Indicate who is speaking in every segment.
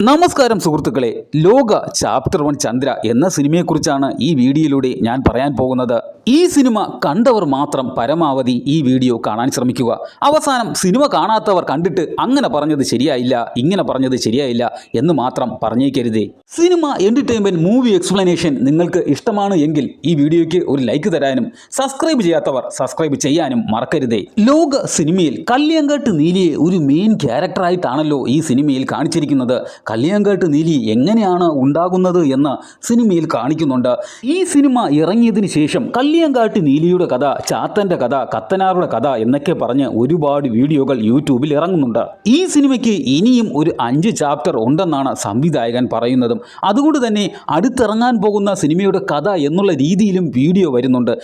Speaker 1: നമസ്കാരം സുഹൃത്തുക്കളെ. ലോക ചാപ്റ്റർ വൺ ചന്ദ്ര എന്ന സിനിമയെക്കുറിച്ചാണ് ഈ വീഡിയോയിലൂടെ ഞാൻ പറയാൻ പോകുന്നത്. ഈ സിനിമ കണ്ടവർ മാത്രം പരമാവധി ഈ വീഡിയോ കാണാൻ ശ്രമിക്കുക. അവസാനം സിനിമ കാണാത്തവർ കണ്ടിട്ട് അങ്ങനെ പറഞ്ഞത് ശരിയായില്ല ഇങ്ങനെ പറഞ്ഞത് ശരിയായില്ല എന്ന് മാത്രം പറഞ്ഞേക്കരുതേ. സിനിമ എന്റർടൈൻമെന്റ് മൂവി എക്സ്പ്ലനേഷൻ നിങ്ങൾക്ക് ഇഷ്ടമാണ് എങ്കിൽ ഈ വീഡിയോയ്ക്ക് ഒരു ലൈക്ക് തരാനും സബ്സ്ക്രൈബ് ചെയ്യാത്തവർ സബ്സ്ക്രൈബ് ചെയ്യാനും മറക്കരുതേ. ലോക സിനിമയിൽ കല്യാങ്കട്ട് നീലിയെ ഒരു മെയിൻ ക്യാരക്ടറായിട്ടാണല്ലോ ഈ സിനിമയിൽ കാണിച്ചിരിക്കുന്നത്. കല്യാങ്കാട്ട് നീലി എങ്ങനെയാണ് ഉണ്ടാകുന്നത് എന്ന് സിനിമയിൽ കാണിക്കുന്നുണ്ട്. ഈ സിനിമ ഇറങ്ങിയതിന് ശേഷം കല്യാൺകാട്ട് നീലിയുടെ കഥ ചാത്തന്റെ കഥ കത്തനാറുടെ കഥ എന്നൊക്കെ പറഞ്ഞ് ഒരുപാട് വീഡിയോകൾ യൂട്യൂബിൽ ഇറങ്ങുന്നുണ്ട്. ഈ സിനിമയ്ക്ക് ഇനിയും ഒരു അഞ്ച് ചാപ്റ്റർ ഉണ്ടെന്നാണ് സംവിധായകൻ പറയുന്നതും. അതുകൊണ്ട് തന്നെ അടുത്തിറങ്ങാൻ പോകുന്ന സിനിമയുടെ കഥ എന്നുള്ള രീതിയിലും വീഡിയോ വരുന്നുണ്ട്.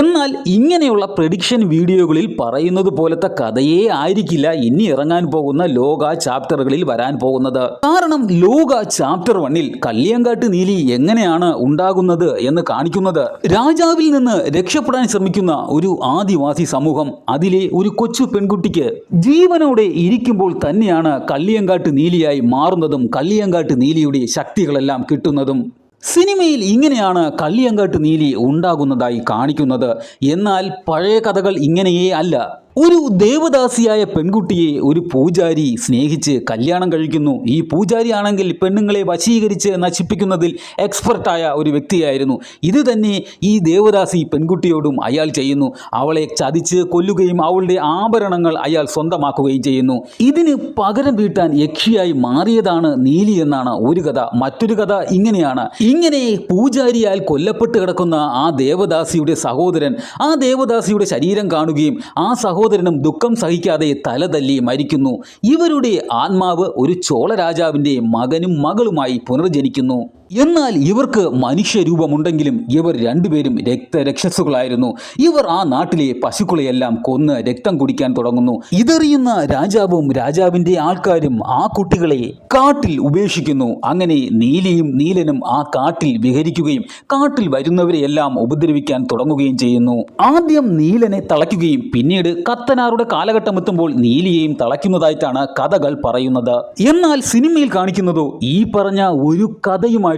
Speaker 1: എന്നാൽ ഇങ്ങനെയുള്ള പ്രഡിക്ഷൻ വീഡിയോകളിൽ പറയുന്നത് പോലത്തെ കഥയേ ആയിരിക്കില്ല ഇനി ഇറങ്ങാൻ പോകുന്ന ലോക ചാപ്റ്ററുകളിൽ വരാൻ പോകുന്നത്. കാരണം ലോക ചാപ്റ്റർ വണ്ണിൽ കല്ലിയങ്കാട്ട് നീലി എങ്ങനെയാണ് ഉണ്ടാകുന്നത് എന്ന് കാണിക്കുന്നത്. രാജാവിൽ നിന്ന് രക്ഷപ്പെടാൻ ശ്രമിക്കുന്ന ഒരു ആദിവാസി സമൂഹം അതിലെ ഒരു കൊച്ചു പെൺകുട്ടിക്ക് ജീവനോടെ ഇരിക്കുമ്പോൾ തന്നെയാണ് കല്ലിയങ്കാട്ട് നീലിയായി മാറുന്നതും കല്ലിയങ്കാട്ട് നീലിയുടെ ശക്തികളെല്ലാം കിട്ടുന്നതും. സിനിമയിൽ ഇങ്ങനെയാണ് കല്ലിയങ്കാട്ട് നീലി ഉണ്ടാകുന്നതായി കാണിക്കുന്നത്. എന്നാൽ പഴയ കഥകൾ ഇങ്ങനെയേ അല്ല. ഒരു ദേവദാസിയായ പെൺകുട്ടിയെ ഒരു പൂജാരി സ്നേഹിച്ച് കല്യാണം കഴിക്കുന്നു. ഈ പൂജാരി ആണെങ്കിൽ പെണ്ണുങ്ങളെ വശീകരിച്ച് നശിപ്പിക്കുന്നതിൽ എക്സ്പെർട്ടായ ഒരു വ്യക്തിയായിരുന്നു. ഇത് തന്നെ ഈ ദേവദാസി പെൺകുട്ടിയോടും അയാൾ ചെയ്യുന്നു. അവളെ ചതിച്ച് കൊല്ലുകയും അവളുടെ ആഭരണങ്ങൾ അയാൾ സ്വന്തമാക്കുകയും ചെയ്യുന്നു. ഇതിന് പകരം വീട്ടാൻ യക്ഷിയായി മാറിയതാണ് നീലി എന്നാണ് ഒരു കഥ. മറ്റൊരു കഥ ഇങ്ങനെയാണ്. ഇങ്ങനെ പൂജാരിയാൽ കൊല്ലപ്പെട്ട് കിടക്കുന്ന ആ ദേവദാസിയുടെ സഹോദരൻ ആ ദേവദാസിയുടെ ശരീരം കാണുകയും ആ സഹോദരനും ദുഃഖം സഹിക്കാതെ തലതല്ലി മരിക്കുന്നു. ഇവരുടെ ആത്മാവ് ഒരു ചോള രാജാവിന്റെ മകനും മകളുമായി പുനർജനിക്കുന്നു. എന്നാൽ ഇവർക്ക് മനുഷ്യരൂപമുണ്ടെങ്കിലും ഇവർ രണ്ടുപേരും രക്തരക്ഷസുകളായിരുന്നു. ഇവർ ആ നാട്ടിലെ പശുക്കളെയെല്ലാം കൊന്ന് രക്തം കുടിക്കാൻ തുടങ്ങുന്നു. ഇതറിയുന്ന രാജാവും രാജാവിന്റെ ആൾക്കാരും ആ കുട്ടികളെ കാട്ടിൽ ഉപേക്ഷിക്കുന്നു. അങ്ങനെ നീലിയും നീലനും ആ കാട്ടിൽ വിഹരിക്കുകയും കാട്ടിൽ വരുന്നവരെയെല്ലാം ഉപദ്രവിക്കാൻ തുടങ്ങുകയും ചെയ്യുന്നു. ആദ്യം നീലനെ തളയ്ക്കുകയും പിന്നീട് കത്തനാറുടെ കാലഘട്ടം എത്തുമ്പോൾ നീലിയെയും തളയ്ക്കുന്നതായിട്ടാണ് കഥകൾ പറയുന്നത്. എന്നാൽ സിനിമയിൽ കാണിക്കുന്നതോ ഈ പറഞ്ഞ ഒരു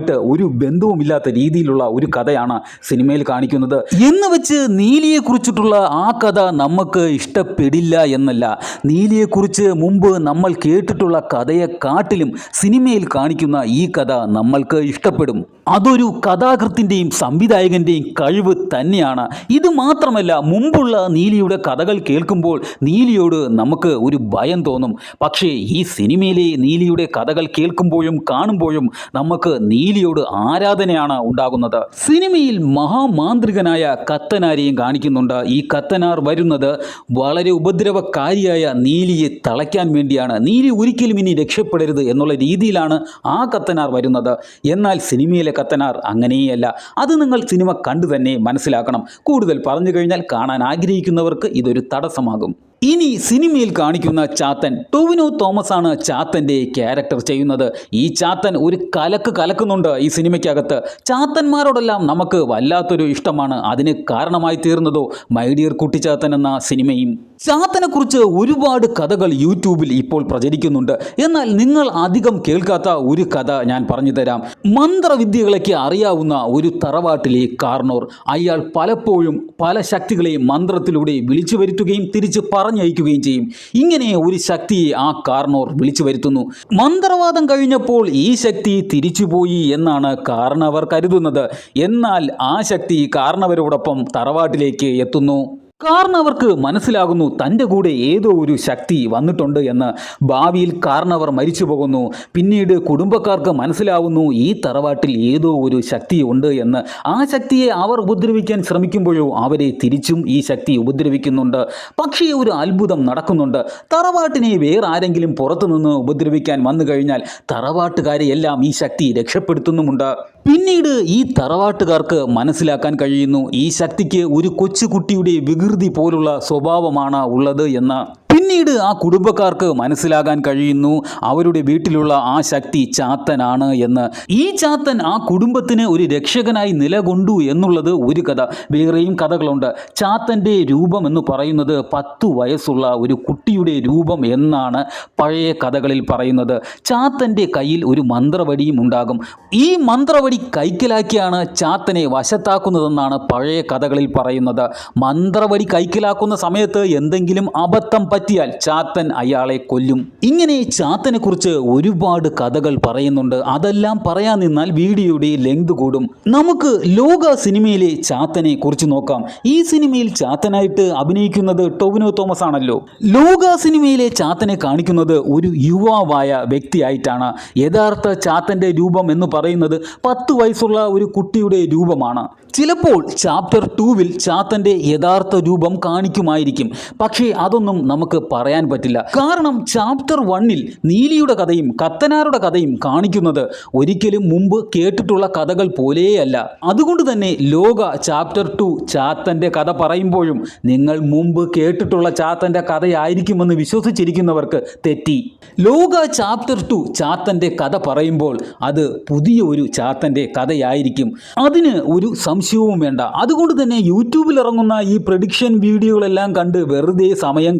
Speaker 1: കഥയുമായിട്ട് ഒരു ബന്ധവുമില്ലാത്ത രീതിയിലുള്ള ഒരു കഥയാണ് സിനിമയിൽ കാണിക്കുന്നത്. എന്ന് വെച്ച് നീലിയെ കുറിച്ചിട്ടുള്ള ആ കഥ നമുക്ക് ഇഷ്ടപ്പെടില്ല എന്നല്ല. നീലിയെക്കുറിച്ച് മുമ്പ് നമ്മൾ കേട്ടിട്ടുള്ള കഥയെ കാട്ടിലും സിനിമയിൽ കാണിക്കുന്ന ഈ കഥ നമ്മൾക്ക് ഇഷ്ടപ്പെടും. അതൊരു കഥാകൃത്തിന്റെയും സംവിധായകന്റെയും കഴിവ് തന്നെയാണ്. ഇത് മാത്രമല്ല മുമ്പുള്ള നീലിയുടെ കഥകൾ കേൾക്കുമ്പോൾ നീലിയോട് നമുക്ക് ഒരു ഭയം തോന്നും. പക്ഷേ ഈ സിനിമയിലെ നീലിയുടെ കഥകൾ കേൾക്കുമ്പോഴും കാണുമ്പോഴും നമുക്ക് നീലിയോട് ആരാധനയാണ് ഉണ്ടാകുന്നത്? സിനിമയിൽ മഹാമാന്ത്രികനായ കത്തനാരെയും കാണിക്കുന്നുണ്ട്. ഈ കത്തനാർ വരുന്നത് വളരെ ഉപദ്രവകാരിയായ നീലിയെ തളയ്ക്കാൻ വേണ്ടിയാണ്. നീലി ഒരിക്കലും ഇനി രക്ഷപ്പെടരുത് എന്നുള്ള രീതിയിലാണ് ആ കത്തനാർ വരുന്നത്. എന്നാൽ സിനിമയിലെ കത്തനാർ അങ്ങനെയല്ല. അത് നിങ്ങൾ സിനിമ കണ്ടു തന്നെ മനസ്സിലാക്കണം. കൂടുതൽ പറഞ്ഞു കഴിഞ്ഞാൽ കാണാൻ ആഗ്രഹിക്കുന്നവർക്ക് ഇതൊരു തടസ്സമാകും. ഇനി സിനിമയിൽ കാണിക്കുന്ന ചാത്തൻ ടോവിനോ തോമസ് ആണ് ചാത്തന്റെ ക്യാരക്ടർ ചെയ്യുന്നത്. ഈ ചാത്തൻ ഒരു കലക്ക് കലക്കുന്നുണ്ട് ഈ സിനിമയ്ക്കകത്ത്. ചാത്തന്മാരോടെല്ലാം നമുക്ക് വല്ലാത്തൊരു ഇഷ്ടമാണ്. അതിന് കാരണമായി തീർന്നതോ മൈഡിയർ കുട്ടിച്ചാത്തൻ എന്ന സിനിമയും. ചാത്തനെക്കുറിച്ച് ഒരുപാട് കഥകൾ യൂട്യൂബിൽ ഇപ്പോൾ പ്രചരിക്കുന്നുണ്ട്. എന്നാൽ നിങ്ങൾ അധികം കേൾക്കാത്ത ഒരു കഥ ഞാൻ പറഞ്ഞു തരാം. മന്ത്രവിദ്യകളൊക്കെ അറിയാവുന്ന ഒരു തറവാട്ടിലെ കാർണോർ. അയാൾ പലപ്പോഴും പല ശക്തികളെയും മന്ത്രത്തിലൂടെ വിളിച്ചു വരുത്തുകയും തിരിച്ച് പറഞ്ഞയക്കുകയും ചെയ്യും. ഇങ്ങനെ ഒരു ശക്തിയെ ആ കാർണോർ വിളിച്ചു വരുത്തുന്നു. മന്ത്രവാദം കഴിഞ്ഞപ്പോൾ ഈ ശക്തി തിരിച്ചുപോയി എന്നാണ് കാരണവർ കരുതുന്നത്. എന്നാൽ ആ ശക്തി കാരണവരോടൊപ്പം തറവാട്ടിലേക്ക് എത്തുന്നു. കാരണവർക്ക് മനസ്സിലാകുന്നു തന്റെ കൂടെ ഏതോ ഒരു ശക്തി വന്നിട്ടുണ്ട് എന്ന് ഭാവിയിൽ കാരണവർ മരിച്ചു പോകുന്നു. പിന്നീട് കുടുംബക്കാർക്ക് മനസ്സിലാവുന്നു ഈ തറവാട്ടിൽ ഏതോ ഒരു ശക്തി ഉണ്ട് എന്ന്. ആ ശക്തിയെ അവർ ഉപദ്രവിക്കാൻ ശ്രമിക്കുമ്പോഴോ അവരെ തിരിച്ചും ഈ ശക്തി ഉപദ്രവിക്കുന്നുണ്ട്. പക്ഷേ ഒരു അത്ഭുതം നടക്കുന്നുണ്ട്. തറവാട്ടിനെ വേറെ ആരെങ്കിലും പുറത്തുനിന്ന് ഉപദ്രവിക്കാൻ വന്നു കഴിഞ്ഞാൽ തറവാട്ടുകാരെ എല്ലാം ഈ ശക്തി രക്ഷപ്പെടുത്തുന്നുമുണ്ട്. പിന്നീട് ഈ തറവാട്ടുകാർക്ക് മനസ്സിലാക്കാൻ കഴിയുന്നു. ഈ ശക്തിക്ക് ഒരു കൊച്ചുകുട്ടിയുടെ വികൃതി പോലുള്ള സ്വഭാവമാണ് ഉള്ളത് എന്ന് പിന്നീട് ആ കുടുംബക്കാർക്ക് മനസ്സിലാകാൻ കഴിയുന്നു അവരുടെ വീട്ടിലുള്ള ആ ശക്തി ചാത്തനാണ് എന്ന്. ഈ ചാത്തൻ ആ കുടുംബത്തിന് ഒരു രക്ഷകനായി നിലകൊണ്ടു എന്നുള്ളത് ഒരു കഥ. വേറെയും കഥകളുണ്ട്. ചാത്തന്റെ രൂപം എന്ന് പറയുന്നത് പത്തു വയസ്സുള്ള ഒരു കുട്ടിയുടെ രൂപം എന്നാണ് പഴയ കഥകളിൽ പറയുന്നത്. ചാത്തന്റെ കയ്യിൽ ഒരു മന്ത്രവടിയും ഉണ്ടാകും. ഈ മന്ത്രവടി കൈക്കലാക്കിയാണ് ചാത്തനെ വശത്താക്കുന്നതെന്നാണ് പഴയ കഥകളിൽ പറയുന്നത്. മന്ത്രവടി കൈക്കലാക്കുന്ന സമയത്ത് എന്തെങ്കിലും അബദ്ധം പറ്റിയാൽ ചാത്തൻ അയാളെ കൊല്ലും. ഇങ്ങനെ ചാത്തനെ കുറിച്ച് ഒരുപാട് കഥകൾ പറയുന്നുണ്ട്. അതെല്ലാം പറയാൻ നിന്നാൽ വീഡിയോയുടെ ലെങ്ത് കൂടും. നമുക്ക് ലോക സിനിമയിലെ ചാത്തനെ കുറിച്ച് നോക്കാം. ഈ സിനിമയിൽ ചാത്തനായിട്ട് അഭിനയിക്കുന്നത് ടോവിനോ തോമസ് ആണല്ലോ. ലോക സിനിമയിലെ ചാത്തനെ കാണിക്കുന്നത് ഒരു യുവാവായ വ്യക്തിയായിട്ടാണ്. യഥാർത്ഥ ചാത്തന്റെ രൂപം എന്ന് പറയുന്നത് പത്ത് വയസ്സുള്ള ഒരു കുട്ടിയുടെ രൂപമാണ്. ചിലപ്പോൾ ചാപ്റ്റർ ടൂവിൽ ചാത്തന്റെ യഥാർത്ഥ രൂപം കാണിക്കുമായിരിക്കും. പക്ഷേ അതൊന്നും നമുക്ക് പറയാൻ പറ്റില്ല. കാരണം ചാപ്റ്റർ വണ്ണിൽ നീലിയുടെ കഥയും കത്തനാരുടെ കഥയും കാണിക്കുന്നത് ഒരിക്കലും മുമ്പ് കേട്ടിട്ടുള്ള കഥകൾ പോലെയല്ല. അതുകൊണ്ട് തന്നെ ലോക ചാപ്റ്റർ ടു ചാത്തന്റെ കഥ പറയുമ്പോഴും നിങ്ങൾ മുമ്പ് കേട്ടിട്ടുള്ള ചാത്തന്റെ കഥയായിരിക്കുമെന്ന് വിശ്വസിച്ചിരിക്കുന്നവർക്ക് തെറ്റി. ലോക ചാപ്റ്റർ ടു ചാത്തന്റെ കഥ പറയുമ്പോൾ അത് പുതിയ ഒരു ചാത്തന്റെ കഥയായിരിക്കും. അതിന് ഒരു സംശയവും വേണ്ട. അതുകൊണ്ട് തന്നെ യൂട്യൂബിൽ ഇറങ്ങുന്ന ഈ പ്രഡിക്ഷൻ വീഡിയോകളെല്ലാം കണ്ട് വെറുതെ സമയം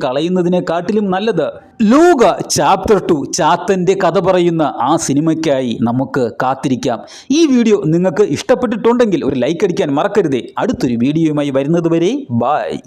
Speaker 1: കളയുന്നതിനെക്കാട്ടിലും നല്ലത്. ലൂക ചാപ്റ്റർ ടു ചാത്തന്റെ കഥ പറയുന്ന ആ സിനിമയ്ക്കായി നമുക്ക് കാത്തിരിക്കാം. ഈ വീഡിയോ നിങ്ങൾക്ക് ഇഷ്ടപ്പെട്ടിട്ടുണ്ടെങ്കിൽ ഒരു ലൈക്ക് അടിക്കാൻ മറക്കരുതേ. അടുത്തൊരു വീഡിയോയുമായി വരുന്നതുവരെ ബായ്